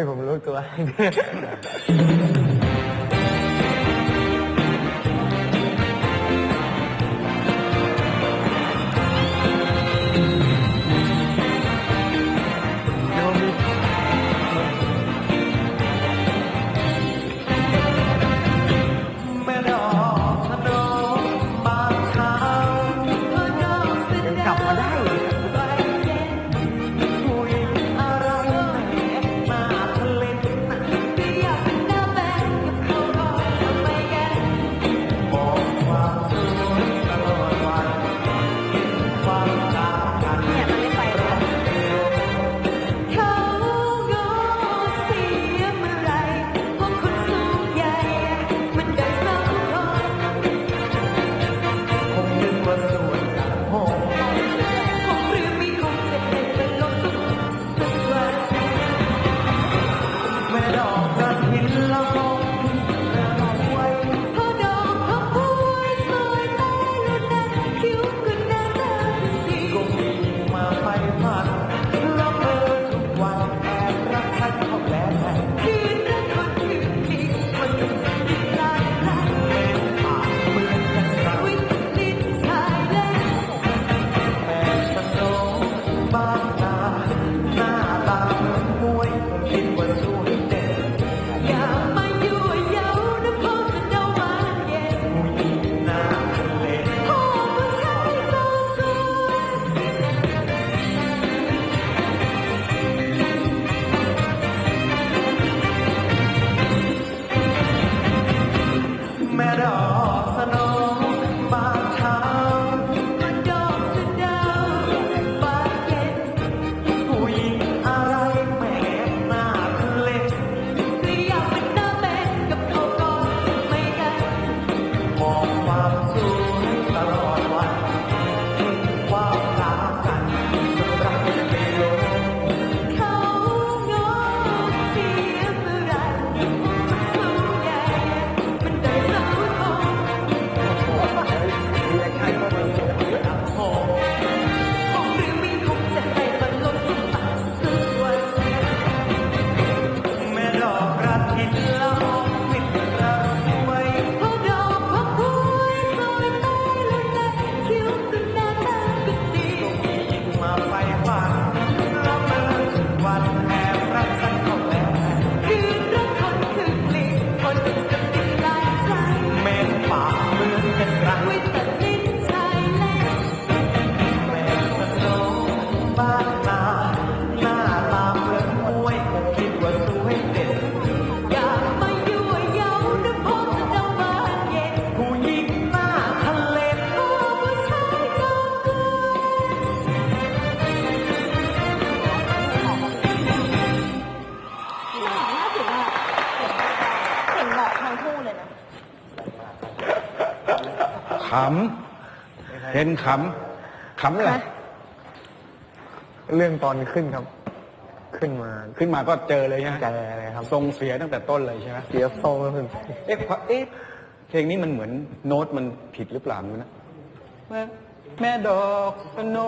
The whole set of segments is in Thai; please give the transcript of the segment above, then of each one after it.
ยผมรู้ตัวำเห็นขำขำอะไรเรื่องตอนขึ้นครับ ขึ้นมาขึ้นมาก็เจอเลยใช่ไหมใจอะไรครับทรงเสียตั้งแต่ต้นเลยใช่ไหมเสียทรงแล้วถึงเอ๊ะเพราะเอ๊ะเพลงนี้มันเหมือนโน้ตมันผิดหรือเปล่าไม่รู้นะแม่แม่ดอกสโน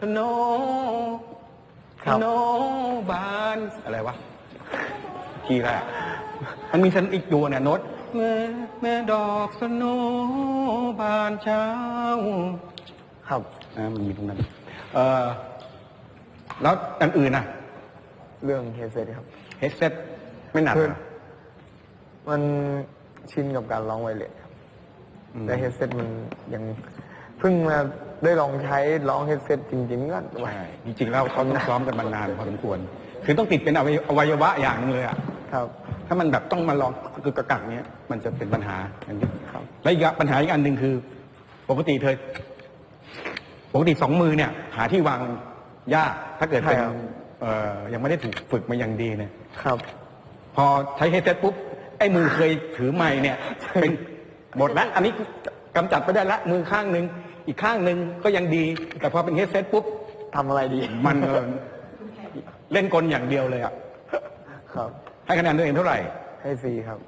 สโนสโนบานอะไรวะคีย์แรกมันมีสันอีกตัวเนี่ยโน้ต แม่แม่ดอกสโนบานเช้า ครับอ่ามันมีตรงนั้น เออแล้วอันอื่นน่ะเรื่องเฮเซตครับ เฮดเซ็ตไม่หนักคือเหรอมันชินกับการร้องไวเลสครับ อืมแต่เฮดเซตมันยังเพิ่งมาได้ลองใช้ร้องเฮดเซตจริงๆก็ใช่จริงๆแล้วเขาต้องซ้อมกันมานานพอสมควร คือต้องติดเป็นอวัยอวัยวะอย่างหนึงเลยอะครับ ถ้ามันแบบต้องมาลอง คือกระกักเนี้ยมันจะเป็นปัญหาอย่างนี้ครับ และอีกปัญหาอีกอันหนึ่งคือ ปกติเธอปกติสองมือเนี่ย หาที่วางยากถ้าเกิดเป็นใช่ครับ เอ่อยังไม่ได้ถูกฝึกมาอย่างดีเนี่ย ครับ พอใช้เฮดเซ็ตปุ๊บไอ้มือเคยถือไม้เนี่ยเป็นหมดละอันนี้กำจัดไปได้ละมือข้างหนึ่งอีกข้างหนึ่งก็ยังดี แต่พอเป็นเฮดเซ็ตปุ๊บทำอะไรดีมันเออเล่นกลอย่างเดียวเลยอะครับ ให้คะแนนตัวเองเท่าไหร่ ให้ฟรีครับ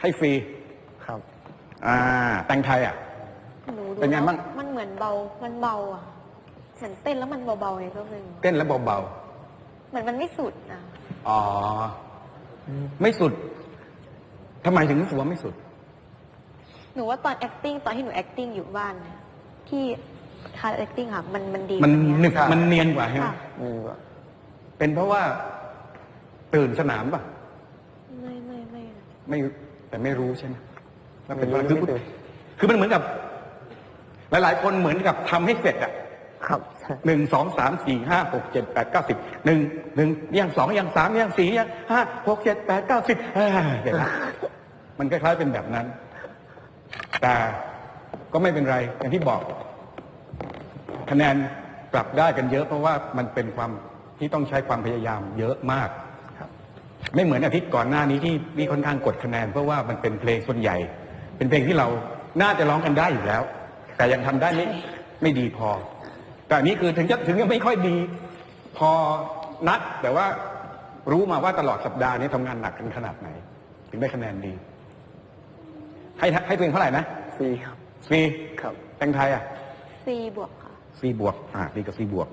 ให้ฟรี ครับ อ่า แต่งไทยอะ หนูดูเป็นไงบ้าง แล้วมันเหมือนเบา มันเบาอะฉันเต้นแล้วมันเบาๆไงก็เลยเต้นแล้วเบาเหมือนมันไม่สุดนะอ๋อ ไม่สุดทำไมถึงรู้สึกว่าไม่สุด หนูว่าตอน acting ตอนที่หนู acting อยู่บ้านนะที่คา acting ค่ะ มันมันดีมันกว่าหนึเยกมันเนียนกว่าใช่ไหมค่ะนี่ดีกว่าเป็นเพราะว่าตื่นสนามป่ะ ไม่ไม่ไม่ไม่ แต่ไม่รู้ใช่ไหมแล้วเป็นไม่ว่ารู้คือไม่ตื่นคือมันเหมือนกับ หลายๆ คนเหมือนกับทำให้เสร็จอะครับใช่หนึ่งสองสามสี่ห้าหกเจ็ดแปดเก้าสิบหนึ่งหนึ่งอย่างสองอย่างสามอย่างสี่อย่างห้าหกเจ็ดแปดเก้าสิบเอ้ยเสร็จละมันคล้ายๆเป็นแบบนั้น แต่ก็ไม่เป็นไร อย่างที่บอก คะแนนกลับได้กันเยอะ เพราะว่ามันเป็นความที่ต้องใช้ความพยายามเยอะมากครับ ไม่เหมือนอาทิตย์ก่อนหน้านี้ที่มีค่อนข้างกดคะแนน เพราะว่ามันเป็นเพลงส่วนใหญ่ เป็นเพลงที่เราน่าจะร้องกันได้อยู่แล้ว แต่ยังทำได้ไม่ไม่ดีพอแต่อันนี้คือถึงจะถึงจะไม่ค่อยดี พอนัดแต่ว่ารู้มาว่าตลอดสัปดาห์นี้ทำงานหนักกันขนาดไหน ถึงได้คะแนนดี ให้ให้ตัวเองเท่าไหร่นะสี่ครับซีครับแตงไทยอะ C บวกค่ะซีบวกอ่าดีกับซีบวก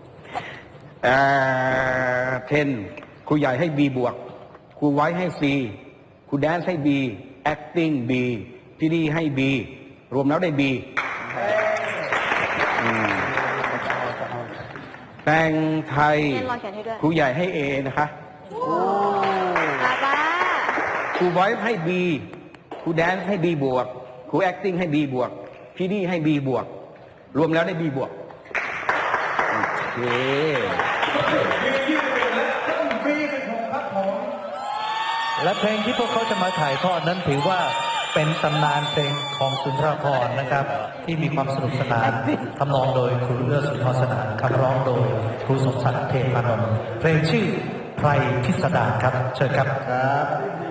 เอ่อเทนครูใหญ่ให้บีบวกค รูไว้ให้ซีครูแดนซ์ให้บี acting B พี่ดีให้บีรวมแล้วได้บีแตงไทยเรียนรอเขียนให้ด้วยครูใหญ่ให้เอนะคะป้าป้าครูไว้ให้บีครูแดนซ์ให้บีบวกครู acting ให้บีบวกพี่ดีให้บีบวก รวมแล้วได้บีบวกโอเค และเพลงที่พวกเขาจะมาถ่ายทอดนั้นถือว่าเป็นตำนานเพลงของสุนทรภรณ์นะครับ ที่มีความสนุกสนานทำนองโดยครูเลือสุนทรสนานคำร้องโดยครูสมศักดิ์เทพานนท์เพลงชื่อไพรพิสดารครับ เชิญครับเ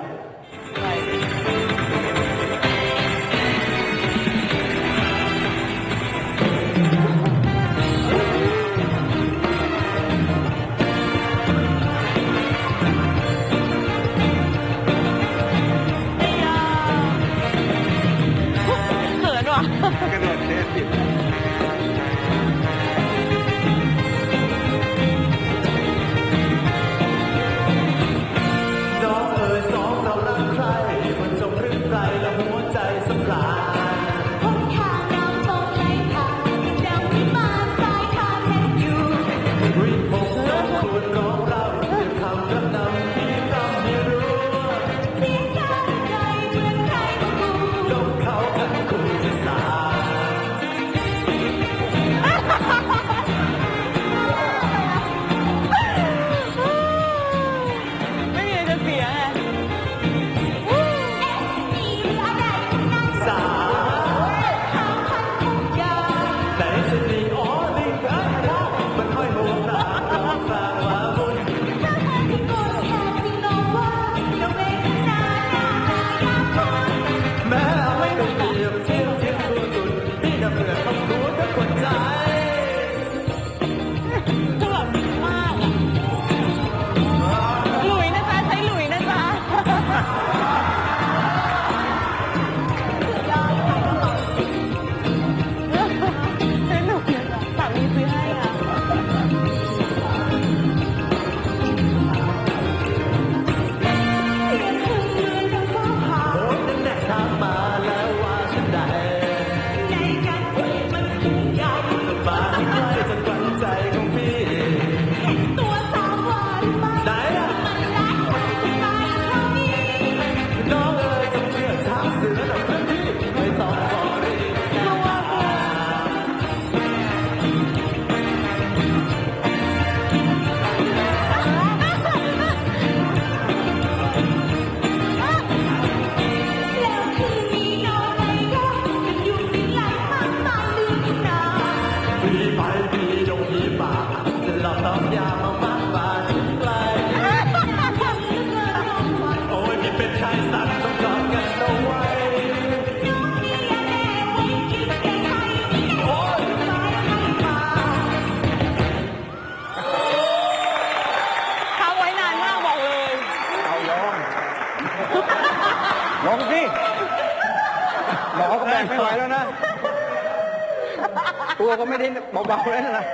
ไม่ได้เบาๆแล้วนะ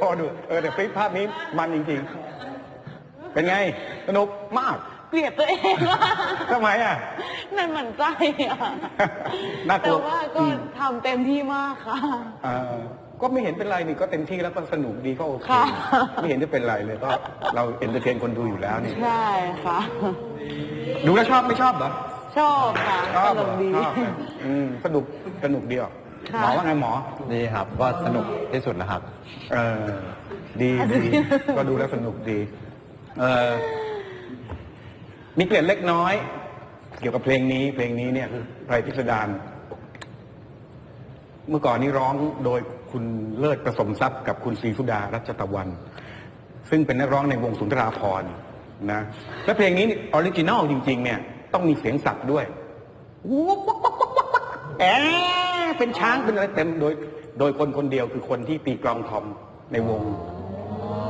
พอดู เออแต่คลิปภาพนี้มันจริงๆ เป็นไง สนุกมาก เกลียดตัวเองว่าทำไมอะมันหมั่นใจอะน่ากลัแต่วว่าก็ทำเต็มที่มากค่ะเอ่อก็ไม่เห็นเป็นไรนี่ก็เต็มที่แล้วก็สนุกดีก็โอเคค่ะไม่เห็นจะเป็นไรเลยก็เราเอนเตอร์เทนคนดูอยู่แล้วนี่ใช่ค่ะ ดูแล้วชอบไม่ชอบเหรอชอบค่ะชอบสเหรนุอกดีชอบนะอืมสนุกสนุกดีอะค่ะ หมอว่าไงหมอ ดีครับ ก็สนุกที่สุดนะครับ เออ ดีดี ก็ดูแล้วสนุกดี เออมีเกล็ดเล็กน้อย เกี่ยวกับเพลงนี้ เพลงนี้เนี่ยคือไพรพิสดารเมื่อก่อนนี้ร้องโดยคุณเลิศประสมทรัพย์กับคุณศรีสุดารัชตะวัน ซึ่งเป็นนักร้องในวงสุนทราภรณ์นะ และเพลงนี้ออริจินอลจริง ๆ เนี่ย ต้องมีเสียงสัตว์ด้วย แอะ เป็นช้างเป็นอะไรเต็มโดย โดยคนคนเดียวคือคนที่ตีกลองทอมในวง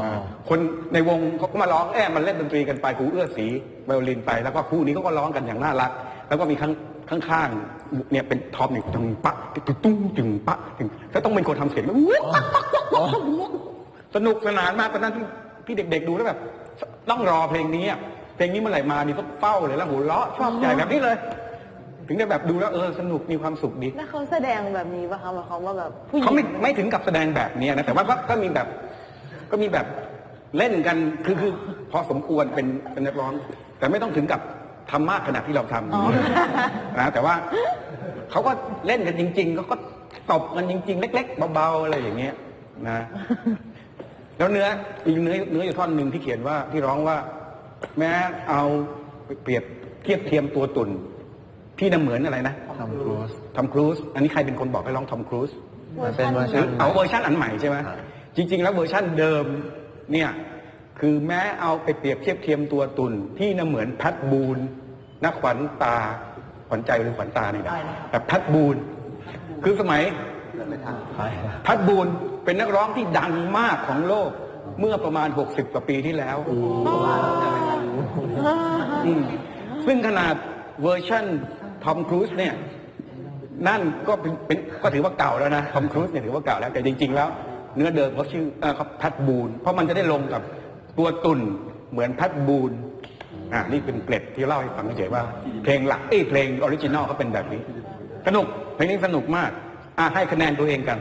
าคนในวงเขาก็มาร้องแอบมันเล่นดนตรีกันไปครูเอื้อศรีไวโอลินไปแล้วก็คู่นี้เขาก็ร้องกันอย่างน่ารัก แล้วก็มีข้างข้างๆเนี่ยเป็นทอมเนี่ยตึงปะตึงตุ้งตึงปะตึงแล้วต้องเป็นคนทำเสียงแล้วสนุกสนานมากตอนนั้นที่ที่เด็ก ๆ ดูแล้วแบบต้องรอเพลงนี้เพลงนี้เมื่อไหร่มานี่ต้องเป้าเลยแล้วหัวเราะชอบใหญ่แบบนี้เลย ถึงได้แบบดูแล้วเออสนุกมีความสุขดี แล้วเขาแสดงแบบนี้ป่ะคะหมายความว่าแบบผู้หญิงเขาไม่ไม่ถึงกับแสดงแบบนี้นะแต่ว่าก็ก็มีแบบก็มีแบบเล่นกันคือคือพอสมควรเป็นเป็นนักร้อง แต่ไม่ต้องถึงกับทำมากขนาดที่เราทำนะแต่ว่าเขาก็เล่นกันจริงๆเขาก็ตบกันจริง ๆ เล็ก ๆ เบาๆอะไรอย่างเงี้ยนะแล้วเนื้ออีกเนื้อเนื้ออยู่ท่อนหนึ่งที่เขียนว่าที่ร้องว่า แม้เอาเปรียบเทียบเทียมตัวตุ่น พี่น่ะเหมือนอะไรนะทำครูสทอมครูซอันนี้ใครเป็นคนบอกให้ร้องทอมครูซมันเป็นเวอร์ชัน เอาเวอร์ชันอันใหม่ใช่ไหมครับ จริง ๆ แล้วเวอร์ชันเดิมเนี่ยคือแม้เอาไปเปรียบเทียบเทียมตัวตุนที่น่ะเหมือนแพทบูนนักขวัญตาขวัญใจหรือขวัญตาเนี่ยนะแต่แพทบูนคือสมัยใช่แพัดบูนเป็นนักร้องที่ดังมากของโลกเมื่อประมาณ 60 กว่าปีที่แล้วอืมซึ่งขนาดเวอร์ชัน ทอมครูซเนี่ยนั่นก็เป็นเป็นก็ถือว่าเก่าแล้วนะทอมครูซเนี่ยถือว่าเก่าแล้วแต่จริง ๆ แล้ว เนื้อเดิมเขาชื่อเออเขาแพทบูนเพราะมันจะได้ลงกับตัวตุ่นเหมือนแพทบูนอ่านี่เป็นเกร็ดที่เล่าให้ฟังเฉยๆว่า เพลงหลักเอ้ยเพลงออริจินอลเขาเป็นแบบนี้ สนุกเพลงนี้สนุกมากอะให้คะแนนตัวเองกัน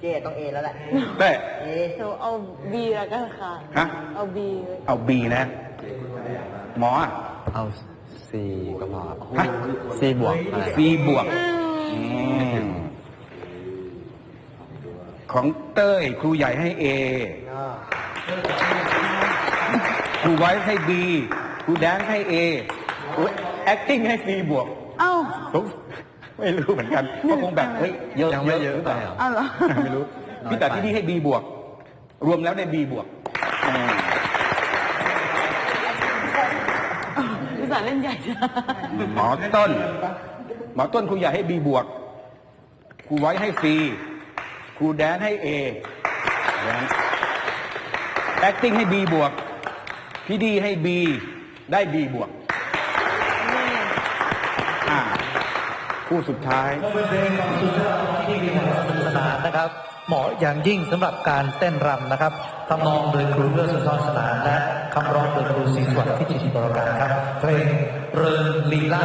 เจต้องเอแล้วแหละได้เอหนูเอาบีแล้วกันค่ะฮะเอาบีเอาบีนะ หมออะเอา ซีก็พอฮะซีบวกอะไร ซีบวกอืมของเต้ยครูใหญ่ให้เอครูไว้ให้บีครูแดนให้เอครู acting ให้ซีบวกเอ้า ผมไม่รู้เหมือนกันก็คงแบบเฮ้ยเยอะยังไม่เยอะหรือไปเปล่าเหรอ อ้าวเหรอ ไม่รู้ น้อยพี่แต่ไปที่นี่ให้บีบวก รวมแล้วได้บีบวกอืม พี่สารเล่นใหญ่จ้ะหมอต้น หมอต้นครูใหญ่ให้บีบวกครูไว้ให้ซีครูแดนให้เอแดน acting ให้บีบวก พี่ดีให้บีได้บีบวกอ่าคู่สุดท้ายที่มีความสนุกสนานนะครับ เหมาะอย่างยิ่งสำหรับการเต้นรำนะครับทำนองโดยครูเลือดสุนทรสนานและคำร้องโดยครูศรีสวัสดิ์พิจิตรบรการครับเพลงเริงลีลา